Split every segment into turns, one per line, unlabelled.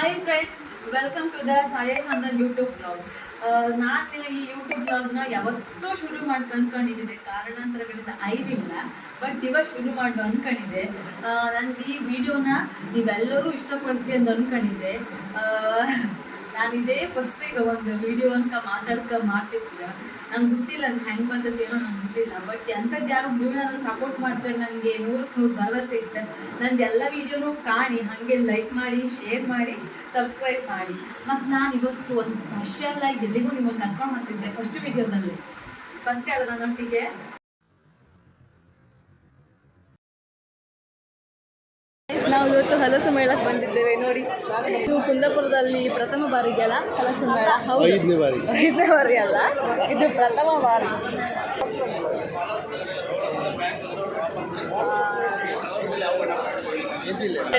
Hi friends welcome to the Chaya Chandan YouTube blog ನಾನು ಈ YouTube ಬ್ಲಾಗ್ನ ಯಾವತ್ತೂ ಶುರು ಮಾಡಿ ಅನ್ಕೊಂಡಿದ್ದೆ ಕಾರಣಾಂತರಗಳಿಂದ ಐದಿಲ್ಲ ಬಟ್ ಇವಾಗ ಶುರು ಮಾಡಿ ಅಂದ್ಕೊಂಡಿದ್ದೆ ನಂದು ಈ ವಿಡಿಯೋನ ನೀವೆಲ್ಲರೂ ಇಷ್ಟಪಡ್ತೀವಿ ಅಂತ ಅನ್ಕೊಂಡಿದ್ದೆ. ನಾನು ಇದೇ ಫಸ್ಟ್ ಈಗ ಒಂದು ವಿಡಿಯೋ ಅಂತ ಮಾತಾಡ್ಕ ಮಾಡ್ತಿರ್ತೀರ? ನಂಗೆ ಗೊತ್ತಿಲ್ಲ ಅದು ಹೆಂಗೆ ಬಂದದ್ದು ಏನೋ ನಂಗೆ ಗೊತ್ತಿಲ್ಲ. ಬಟ್ ಎಂಥದ್ದು ಯಾರು ವಿಡಿಯೋ ಸಪೋರ್ಟ್ ಮಾಡ್ತಾರೆ ನನಗೆ ನೂರಕ್ಕೆ ನೂರು ಭರವಸೆ ಇತ್ತು. ನಂದು ಎಲ್ಲ ವಿಡಿಯೋನು ಕಾಣಿ, ಹಾಗೆ ಲೈಕ್ ಮಾಡಿ ಶೇರ್ ಮಾಡಿ ಸಬ್ಸ್ಕ್ರೈಬ್ ಮಾಡಿ. ಮತ್ತು ನಾನು ಇವತ್ತು ಒಂದು ಸ್ಪೆಷಲ್ ಆಗಿ ಎಲ್ಲಿಗೂ ನಿಮ್ಮನ್ನು ಕರ್ಕೊಂಡು ಮಾಡ್ತಿದ್ದೆ ಫಸ್ಟ್ ವಿಡಿಯೋದಲ್ಲಿ ಬಂದ್ರೆ ಅಲ್ಲ ನನ್ನೊಟ್ಟಿಗೆ? ನಾವು ಇವತ್ತು ಹಲಸು ಮೇಳಕ್ಕೆ ಬಂದಿದ್ದೇವೆ ನೋಡಿ. ಇದು ಕುಂದಾಪುರದಲ್ಲಿ ಪ್ರಥಮ ಬಾರಿಗೆ ಅಲ್ಲ? ಹಲಸು ಮೇಳ. ಹೌದು.
ಐದನೇ ಬಾರಿ.
ಐದನೇ ಬಾರಿ ಅಲ್ಲ? ಇದು ಪ್ರಥಮ ಬಾರಿ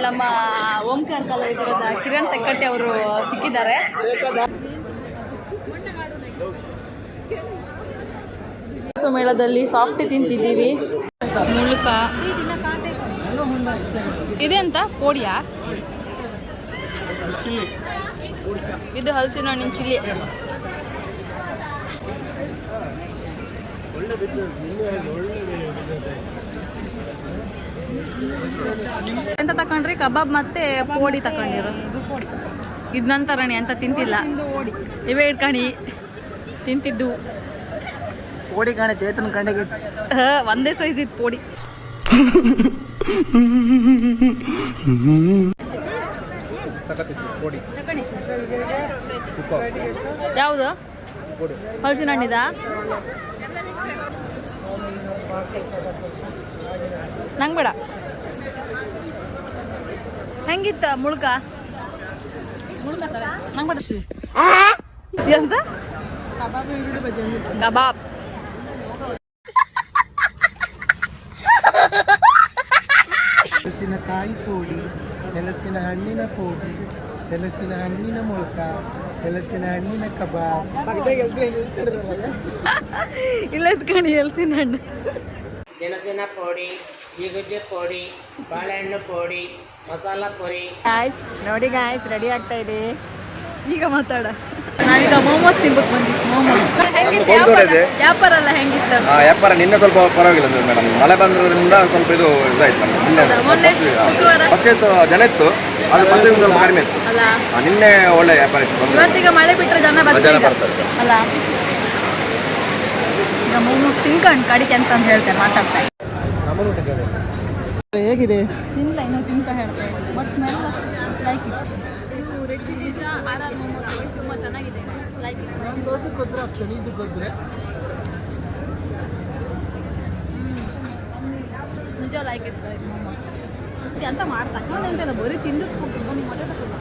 ನಮ್ಮ ಓಂಕಾರ ಕಲಾವಿದರಾದ ಕಿರಣ್ ತೆಕ್ಕಟ್ಟಿ ಅವರು ಸಿಕ್ಕಿದ್ದಾರೆ. ಹಲಸು ಮೇಳದಲ್ಲಿ ಸಾಫ್ಟ್ ತಿಂತಿದ್ದೀವಿ. ಮುಳುಕ ಇದೆ ಅಂತ? ಪೋಡಿಯಾ ಇದು ಹಲಸಿನ ಹಣ್ಣಿನ ಚಿಲ್ಲಿ. ಎಂತ ತಕೊಂಡ್ರಿ? ಕಬಾಬ್ ಮತ್ತೆ ಪೋಡಿ ತಕೊಂಡಿರು ಇದ್ ನಂತರಣಿ ಅಂತ ತಿಂತಿಲ್ಲ. ಇವೇ ಇಟ್ಕಣಿ ತಿಂತಿದ್ದು.
ಪೋಡಿ ಕಾಣೆ ಚೇತನ ಕಂಡೆಗೆ
ಒಂದೇ ಸೈಜ್ ಇತ್ತು ಪೋಡಿ. ಯಾವುದು? ಹಲಸಿನ ಹಣ್ಣಿದ ನಂಗೆ ಬೇಡ. ಹೆಂಗಿತ್ತ ಮುಳ್ಕ? ನಂಗೆ ಬೇಡ. ಎಂತ? ಕಬಾಬ್
ಹಲಸಿನಕಾಯಿ ಪೋಡಿ ಹಲಸಿನ ಹಣ್ಣಿನ ಪೋಡಿ ಹಲಸಿನ ಹಣ್ಣಿನ ಮುಳಕ ಹಲಸಿನ ಹಣ್ಣಿನ ಕಬಾಬ್.
ಇಲ್ಲ ಎತ್ಕಣಿ ಹಲಸಿನ ಹಣ್ಣು.
ಗೆಣಸಿನ ಪೋಡಿ ಜೀಗುಜ್ಜೆ ಪೋಡಿ ಬಾಳೆಹಣ್ಣು ಪೋಡಿ ಮಸಾಲ ಪುರಿ
ಗಾಯ್ಸ್ ನೋಡಿ ಗಾಯ್ಸ್ ರೆಡಿ ಆಗ್ತಾ ಇದೆ.
ಈಗ ಮಾತಾಡ. ನಾವೀಗ ಮೋಮೋಸ್ ತಿನ್ಬೇಕು ಬಂದಿದ್ದು ಮೋಮೋಸ್. ಹೆಂಗಿತ್ತು?
ಕೊಂಡ್ಕೊಂಡೆ ಇದೆ.
ವ್ಯಾಪಾರ ಎಲ್ಲ ಹೆಂಗಿತ್ತು?
ಆ, ವ್ಯಾಪಾರ ನಿನ್ನೆ ಸ್ವಲ್ಪ ಪರವಾಗಿಲ್ಲ ಮೇಡಮ್ ಮಳೆ ಬಂದ್ರಿಂದ ಸ್ವಲ್ಪ ಇದು ಇದಾಯ್ತು ನಮ್ಗೆ. ನಿನ್ನೆ
ಹೌದಾ? ಮೊನ್ನೆ ಶುಕ್ರವಾರ?
ಪರ್ಚೇಸ್ ಜನ ಇತ್ತು. ಅದು ಪರ್ಚೇಸ್ ಸ್ವಲ್ಪ ಕಡಿಮೆ ಇತ್ತು
ಅಲ್ಲ.
ಆ, ನಿನ್ನೆ ಒಳ್ಳೆ ವ್ಯಾಪಾರ ಇತ್ತು. ತೊಂದ್ರೆ.
ಇವತ್ತೀಗ ಮಳೆ ಬಿಟ್ಟರೆ ಜನ
ಜನ
ಬರ್ತಾರೆ. ಅಲ್ಲ. ಈಗ ಮೋಮೋಸ್ ತಿನ್ಕೊಂಡು ಕಡಿಕೆ ಅಂತ ಅಂದ್ ಹೇಳ್ತೇನೆ ಮಾತಾಡ್ತಾ
ಹೇಗಿದೆ?
ತಿಂತ ಇನ್ನೂ ತಿನ್ಕ ಹೇಳ್ತೇನೆ but smell like it red chilli are are momos ತುಂಬ ಚೆನ್ನಾಗಿದೆ. ಲೈಕ್ ಇಟ್
ಒಂದು ಗೊದ್ರೆ ಆಗ್ತಾನೆ ಇದು
ನಿಜ ಲೈಕ್ ಇತ್ತು ಗೈಸ್ ಮೋಮೋಸ್ ಮತ್ತೆ ಅಂತ ಮಾಡ್ತಾ ಎಂತೆಲ್ಲ ಬರೀ ತಿಂದು ಬಂದು ಮೊಟ್ಟೆ ತಗೊಂಡು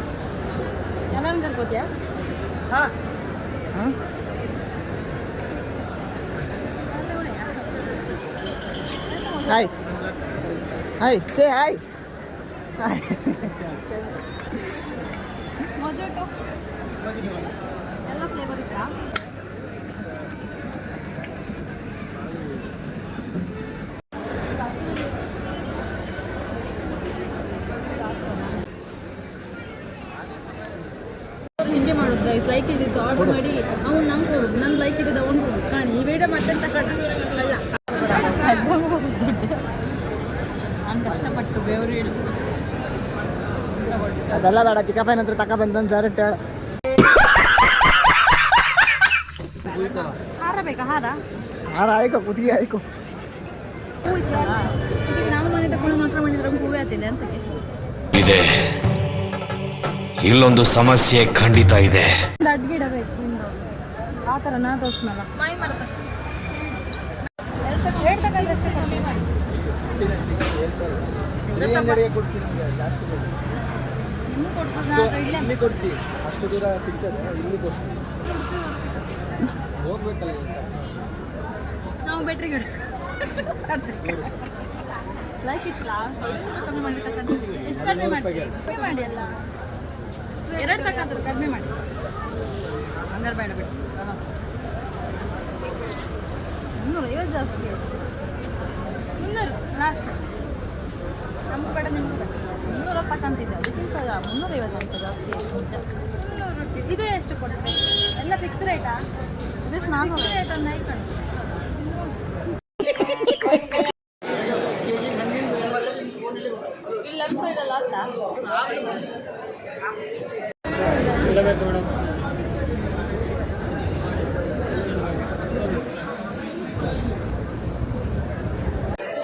ಎಲ್ಲರೂ ಕರ್ಕೋತಿಯಾ
hi hi say hi
mojito. ಎಲ್ಲ ಫ್ಲೇವರ್ ಇತ್ತಾ? ಹಿಂಗೆ ಮಾಡೋದು ಗೈಸ್ ಲೈಕ್ ಇದ್ದಿದ್ದು ಆರ್ಡರ್ ಮಾಡಿ ಅವ್ನು ನಂಗೆ ಕೊಡೋದು ನನ್ ಲೈಕ್ ಇದ್ದಿದ್ದು ಅವ್ನು ಕೊಡೋದು ಕಾಣಿ ಈ ಮತ್ತೆ ತಗೊಂಡ ನಾನು ಕಷ್ಟಪಟ್ಟು ಬೆವರು ಇಳಿಸಿ.
ಅದೆಲ್ಲ ಬೇಡ ಚಿಕ್ಕಪ್ಪ ಏನಂತ ತಕ ಬಂದು ಡೈರೆಕ್ಟ್ ಹೇಳ.
ಹಾರ ಬೇಕಾ ಹಾರ?
ಹಾರ ಆಯ್ಕೋ ಕುತ್ತಿಗೆ ಆಯ್ಕೋ.
ನಾವು ಮನೆ ತಗೊಂಡು ನಟ ಮಾಡಿದ್ರೆ ಹೂವೇ ಅಂತ
ಇದೆ. ಇಲ್ಲೊಂದು ಸಮಸ್ಯೆ ಖಂಡಿತ ಇದೆ.
ಅಡ್ಗಿಡಬೇಕು ಅಡ್ಗಿಡ ಬೇಕು ಆ ಥರ ನಾ ತೋರಿಸ್ನಲ್ಲ. ಮೈ ಮರ್ತ. ಹೇಳ್ತಕ್ಕಂಥ ಅಷ್ಟೇ ಕಮ್ಮಿ ಮಾಡಿ. ನಿಮ್ಗೆ ನಾ ಇಲ್ಲೇ.
ಕೊಡಿಸಿ. ಅಷ್ಟು ದೂರ ಸಿಗ್ತದೆ ಇಲ್ಲಿ ಕೊಡಿಸಿ. ಹೋಗ್ಬೇಕಲ್ಲ
ನಾವು ಚಾರ್ಜ್ ಲೈಕ್ ಇತ್ತಲ್ಲ ಕಮ್ಮಿ ಮಾಡಿ ಎಷ್ಟು ಕಡಿಮೆ ಮಾಡ್ತೀವಿ ಕಮ್ಮಿ ಮಾಡಿ ಅಲ್ಲ. ಎರಡು ತಕ್ಕಂಥದ್ದು ಕಡಿಮೆ ಮಾಡಿ. ಹಂಗಾರೆ ಬೇಡ ಬಿಡಿ ಮುನ್ನೂರು ಐವತ್ತು ಜಾಸ್ತಿ ಮುನ್ನೂರು ಲಾಸ್ಟ್ ನಮ್ಗೆ ಬೇಡ ನಿಮ್ಗೆ ಬೇಡ ಮುನ್ನೂರ ತಕ್ಕಂತಿದ್ದೆ ಅದಕ್ಕಿಂತ ಮುನ್ನೂರೈವತ್ತು ಅಂತ ಜಾಸ್ತಿ ಇದೇ ಎಷ್ಟು ಕೊಡುತ್ತೆ ಎಲ್ಲ ಫಿಕ್ಸ್ ರೇಟಾ ಇದಕ್ಕೆ ನಾನು ರೇಟ್ ಅಂತ ಇಲ್ಲಿ ಇಲ್ಲ ಸೈಡಲ್ಲ ಅಲ್ಲ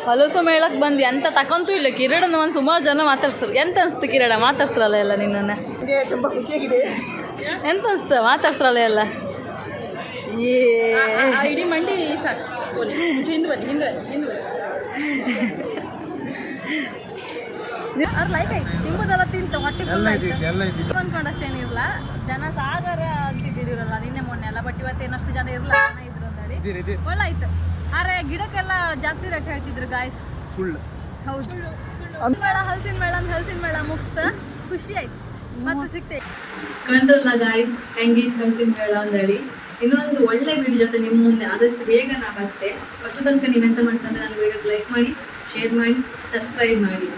ಹಲಸು ಮೇಳಕ್ಕೆ ಬಂದು ಎಂತ ತಕೊಂತೂ ಇಲ್ಲ. ಕಿರೀಡನ ಒಂದು ಸುಮಾರು ಜನ ಮಾತಾಡ್ಸ್ರು ಎಂತ ಅನಿಸ್ತು ಕಿರಣ ಮಾತಾಡ್ಸ್ರಲ್ಲ ಎಲ್ಲ ನಿನ್ನನ್ನು?
ನನಗೆ ತುಂಬ ಖುಷಿಯಾಗಿದೆ.
ಎಂತ ಅನಿಸ್ತು? ಮಾತಾಡ್ಸ್ರಲ್ಲ ಎಲ್ಲ? ಏ.
ಇಡೀ ಮಂಡಿ ಹಿಂದೆ ಬನ್ನಿ ಹಿಂದೆ ಹಿಂದೆ
ಅವ್ರ ಲೈಕ್ ಐತಿ ತಿಂಬುದೆಲ್ಲ ತಿಂತು ಹೊಟ್ಟೆ ಅನ್ಕೊಂಡಷ್ಟೇನಿರಲ್ಲ ಜನ ಸಾಗರ ಅಂತಿದ್ದಿರಲ್ಲ ನಿನ್ನೆ ಮೊನ್ನೆ ಎಲ್ಲ ಬಟ್ ಇವತ್ತೇನಷ್ಟು ಜನ ಇರಲ್ಲ ಜನ ಇದ್ರು
ಅಂತ ಹೇಳಿ.
ಒಳ್ಳೆ ಆಯ್ತು ಆದ್ರೆ ಗಿಡಕ್ಕೆಲ್ಲ ಜಾಸ್ತಿ ರೇಟ್ ಹೇಳ್ತಿದ್ರು ಗಾಯ್ಸ್
ಸುಳ್ಳು.
ಹೌದು. ಮೇಳ ಹಲಸಿನ ಮೇಳ ಅಂತ ಹಲಸಿನ ಮೇಳ ಮುಕ್ತ ಖುಷಿ ಆಯ್ತು. ಮತ್ತೆ ಸಿಗ್ತೇ. ಕಂಡ್ರಲ್ಲ ಗಾಯ್ಸ್ ಹೆಂಗಿತ್ತು ಹಲಸಿನ ಮೇಳ ಅಂದೇಳಿ? ಇನ್ನೊಂದು ಒಳ್ಳೆ ವಿಡಿಯೋ ಜೊತೆ ನಿಮ್ಮ ಮುಂದೆ ಆದಷ್ಟು ಬೇಗ ನಾ ಬರ್ತೆ. ಅಷ್ಟು ತನಕ ನೀವೆಂತ ಮಾಡ್ತಂದ್ರೆ ನನ್ನ ವಿಡಿಯೋಗೆ ಲೈಕ್ ಮಾಡಿ ಶೇರ್ ಮಾಡಿ ಸಬ್ಸ್ಕ್ರೈಬ್ ಮಾಡಿ.